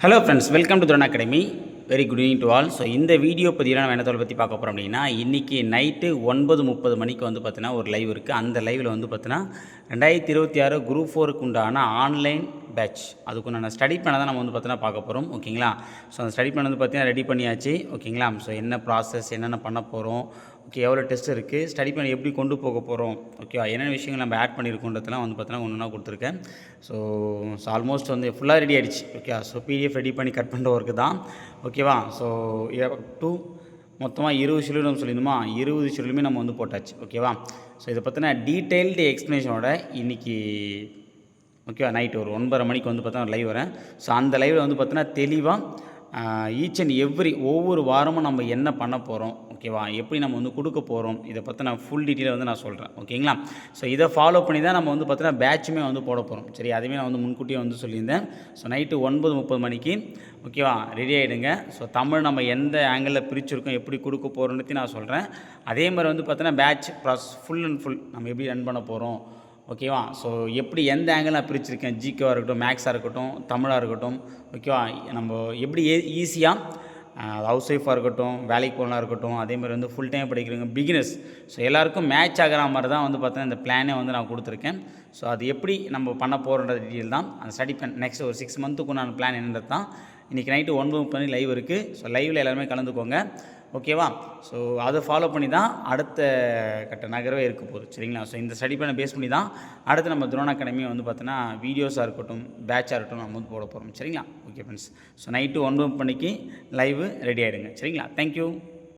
Hello friends welcome to Thuran academy very good evening to all so இந்த video பதிவில் நம்ம என்ன பற்றி பார்க்க போகிறோம் அப்படின்னா இன்றைக்கி நைட்டு ஒன்பது முப்பது மணிக்கு வந்து பார்த்தீங்கன்னா ஒரு லைவ் இருக்குது அந்த லைவில் வந்து பார்த்தீங்கன்னா ரெண்டாயிரத்தி இருபத்தி ஆறு குரூப் ஃபோருக்கு உண்டான ஆன்லைன் பேட்ச் அதுக்கு நான் ஸ்டடி பண்ண தான் நம்ம வந்து பார்த்தீங்கன்னா பார்க்க போகிறோம் ஓகேங்களா ஸோ அந்த ஸ்டடி பண்ண வந்து பார்த்தீங்கன்னா ரெடி பண்ணியாச்சு. ஓகேங்களா ஸோ என்ன ப்ராசஸ் என்னென்ன பண்ண போகிறோம் ஓகே எவ்வளோ டெஸ்ட் இருக்குது ஸ்டடி பண்ணி எப்படி கொண்டு போக போகிறோம் ஓகேவா என்னென்ன விஷயங்கள் நம்ம ஆட் பண்ணியிருக்கோன்றதுலாம் வந்து பார்த்தீங்கன்னா ஒன்று ஒன்றா கொடுத்துருக்கேன். ஸோ ஸோ ஆல்மோஸ்ட் வந்து ஃபுல்லாக ரெடி ஆகிடுச்சு ஓகே ஸோ பிடிஎஃப் ரெடி பண்ணி கட் பண்ணுற ஒர்க்கு தான். ஓகே ஓகேவா? ஸோ டூ மொத்தமாக இருபது ஷெடியூல் நம்ம சொல்லியிருந்தோமா? இருபது ஷெடியூலுமே நம்ம வந்து போட்டாச்சு ஓகேவா? ஸோ இதை பற்றின டீட்டெயில்டு எக்ஸ்ப்ளனேஷனோட இன்றைக்கி ஓகேவா நைட் ஒரு ஒன்பதரை மணிக்கு வந்து பார்த்தா லைவ் வரேன். ஸோ அந்த லைவில் வந்து பார்த்தீங்கன்னா தெளிவாக ஈச் அண்ட் எவ்ரி ஒவ்வொரு வாரமும் நம்ம என்ன பண்ண போகிறோம் ஓகேவா எப்படி நம்ம வந்து கொடுக்க போகிறோம் இதை பற்றி நான் ஃபுல் டீட்டெயில் வந்து நான் சொல்கிறேன் ஓகேங்களா ஸோ இதை ஃபாலோ பண்ணி தான் நம்ம வந்து பார்த்தீங்கன்னா பேட்சுமே வந்து போட போகிறோம் சரி அதுவே நான் வந்து முன்கூட்டியே வந்து சொல்லியிருந்தேன். ஸோ நைட்டு ஒன்பது முப்பது மணிக்கு ஓகேவா ரெடி ஆகிடுங்க ஸோ தமிழ் நம்ம எந்த ஆங்கிளில் பிரிச்சுருக்கோம் எப்படி கொடுக்க போகிறோன்னு நான் சொல்கிறேன் அதே மாதிரி வந்து பார்த்தீங்கன்னா batch process full and full நம்ம எப்படி ரன் பண்ண போகிறோம் ஓகேவா? ஸோ எப்படி எந்த ஆங்கிள் நான் பிரிச்சிருக்கேன்? ஜிகேவாக இருக்கட்டும் மேக்ஸாக இருக்கட்டும் தமிழாக இருக்கட்டும் ஓகேவா? நம்ம எப்படி ஈஸியாக ஹவுஸ் ஒய்ஃபாக இருக்கட்டும் வேலைக்கு போகலாம் இருக்கட்டும் அதே மாதிரி வந்து ஃபுல் டைம் படிக்கிறவங்க பிகினர்ஸ் ஸோ எல்லாருக்கும் மேட்ச் ஆகிற மாதிரி தான் வந்து பார்த்தீங்கன்னா இந்த பிளானே வந்து நான் கொடுத்துருக்கேன். ஸோ அது எப்படி நம்ம பண்ண போகிறன்ற டீட்டெயில் தான். அந்த ஸ்டடி பிளான் நெக்ஸ்ட் ஒரு சிக்ஸ் மந்த்துக்கு நான் பிளான் என்னன்றது தான் இன்றைக்கி நைட்டு ஒன்பது மணி லைவ் இருக்குது ஸோ லைவில் எல்லாருமே கலந்துக்கோங்க. ஓகேவா? ஸோ அதை ஃபாலோ பண்ணி தான் அடுத்த கட்ட நகரவே இருக்க போகுது. சரிங்களா? ஸோ இந்த ஸ்டடி பண்ண பேஸ் பண்ணி தான் அடுத்து நம்ம துரோன் அகாடமி வந்து பார்த்தோன்னா வீடியோஸாக இருக்கட்டும் பேட்சாக இருக்கட்டும் நம்ம வந்து போட போகிறோம் சரிங்களா? ஓகே ஃப்ரெண்ட்ஸ் ஸோ நைட்டு ஒன்பது மணிக்கு லைவு ரெடி ஆகிடுங்க சரிங்களா? தேங்க்யூ